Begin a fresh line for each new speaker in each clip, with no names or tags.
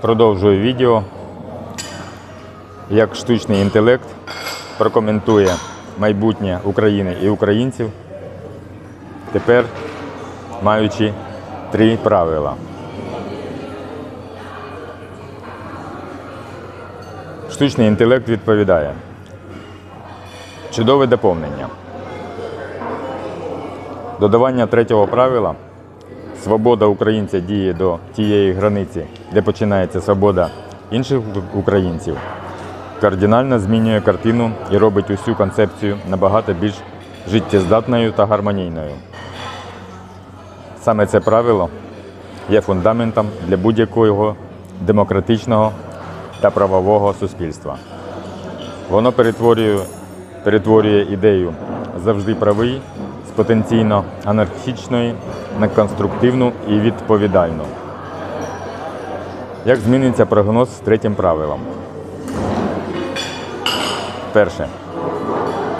Продовжую відео, як штучний інтелект прокоментує майбутнє України і українців, тепер маючи три правила. Штучний інтелект відповідає. Чудове доповнення. Додавання третього правила свобода українця діє до тієї границі, де починається свобода інших українців, кардинально змінює картину і робить усю концепцію набагато більш життєздатною та гармонійною. Саме це правило є фундаментом для будь-якого демократичного та правового суспільства. Воно перетворює, перетворює ідею завжди правий потенційно анархічної на конструктивну і відповідальну. Як зміниться прогноз з третім правилом? Перше.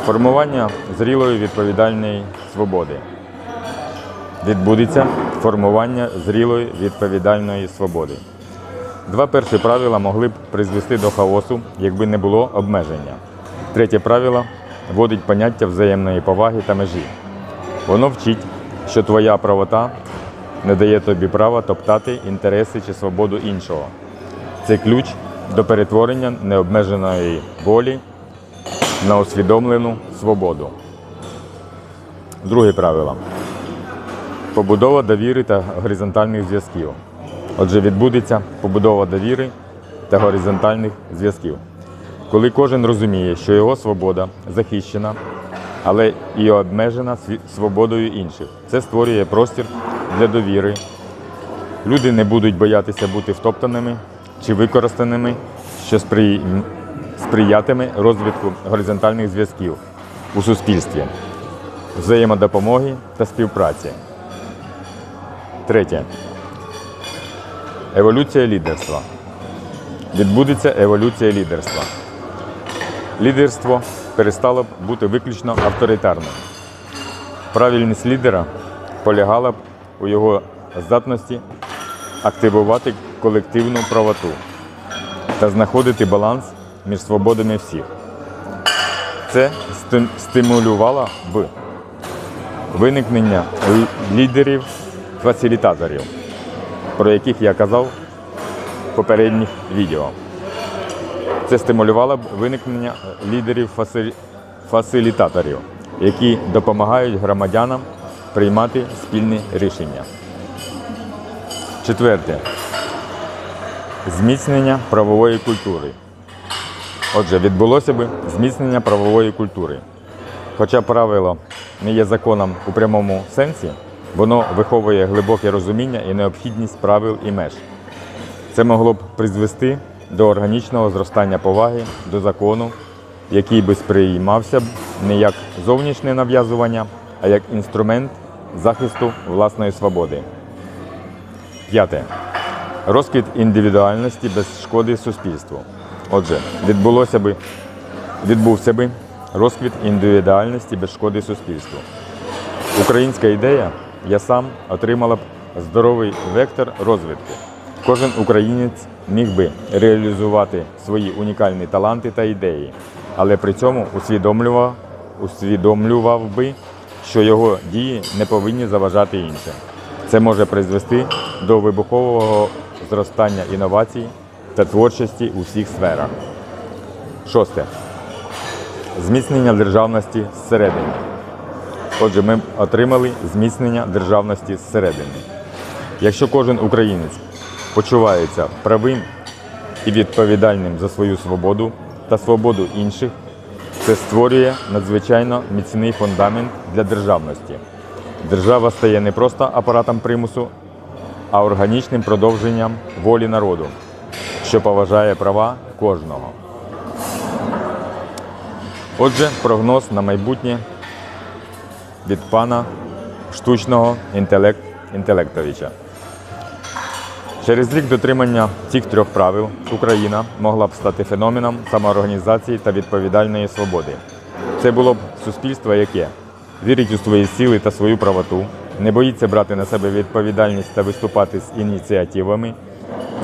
Формування зрілої відповідальної свободи. Відбудеться формування зрілої відповідальної свободи. Два перші правила могли б призвести до хаосу, якби не було обмеження. Третє правило вводить поняття взаємної поваги та межі. Воно вчить, що твоя правота не дає тобі права топтати інтереси чи свободу іншого. Це ключ до перетворення необмеженої волі на усвідомлену свободу. Друге правило. Побудова довіри та горизонтальних зв'язків. Отже, відбудеться побудова довіри та горизонтальних зв'язків. Коли кожен розуміє, що його свобода захищена, але і обмежена свободою інших. Це створює простір для довіри. Люди не будуть боятися бути втоптаними чи використаними, що сприятиме розвитку горизонтальних зв'язків у суспільстві, взаємодопомоги та співпраці. Третє. Еволюція лідерства. Відбудеться еволюція лідерства. Лідерство перестало б бути виключно авторитарним. Правильність лідера полягала б у його здатності активувати колективну правоту та знаходити баланс між свободами всіх. Це стимулювало б виникнення лідерів-фасилітаторів, про яких я казав в попередніх відео. Це стимулювало б виникнення лідерів-фасилітаторів, які допомагають громадянам приймати спільні рішення. Четверте. Зміцнення правової культури. Отже, відбулося б зміцнення правової культури. Хоча правило не є законом у прямому сенсі, воно виховує глибоке розуміння і необхідність правил і меж. Це могло б призвести до органічного зростання поваги до закону, який би сприймався не як зовнішнє нав'язування, а як інструмент захисту власної свободи. П'яте. Розквіт індивідуальності без шкоди суспільству. Отже, відбулося би, відбувся би розквіт індивідуальності без шкоди суспільству. Українська ідея я сам отримала б здоровий вектор розвитку. Кожен українець міг би реалізувати свої унікальні таланти та ідеї, але при цьому усвідомлював, усвідомлював би, що його дії не повинні заважати іншим. Це може призвести до вибухового зростання інновацій та творчості у всіх сферах. Шосте. Зміцнення державності зсередини. Отже, ми отримали зміцнення державності зсередини. Якщо кожен українець почувається правим і відповідальним за свою свободу та свободу інших, це створює надзвичайно міцний фундамент для державності. Держава стає не просто апаратом примусу, а органічним продовженням волі народу, що поважає права кожного. Отже, прогноз на майбутнє від пана штучного інтелект, інтелектовича. Через рік дотримання цих трьох правил Україна могла б стати феноменом самоорганізації та відповідальної свободи. Це було б суспільство, яке вірить у свої сили та свою правоту, не боїться брати на себе відповідальність та виступати з ініціативами,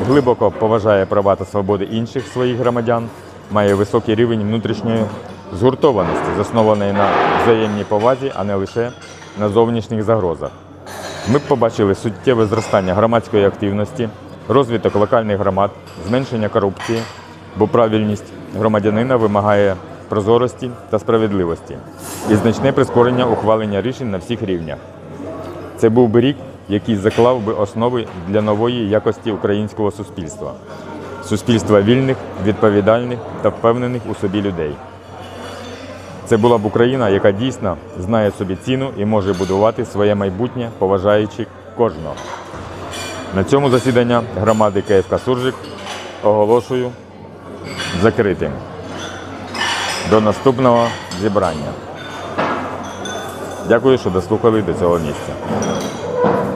глибоко поважає права та свободи інших своїх громадян, має високий рівень внутрішньої згуртованості, заснованої на взаємній повазі, а не лише на зовнішніх загрозах. Ми побачили суттєве зростання громадської активності, розвиток локальних громад, зменшення корупції, бо правильність громадянина вимагає прозорості та справедливості і значне прискорення ухвалення рішень на всіх рівнях. Це був би рік, який заклав би основи для нової якості українського суспільства, суспільства вільних, відповідальних та впевнених у собі людей. Це була б Україна, яка дійсно знає собі ціну і може будувати своє майбутнє, поважаючи кожного. На цьому засідання громади КФК Суржик оголошую закритим. До наступного зібрання. Дякую, що дослухали до цього місця.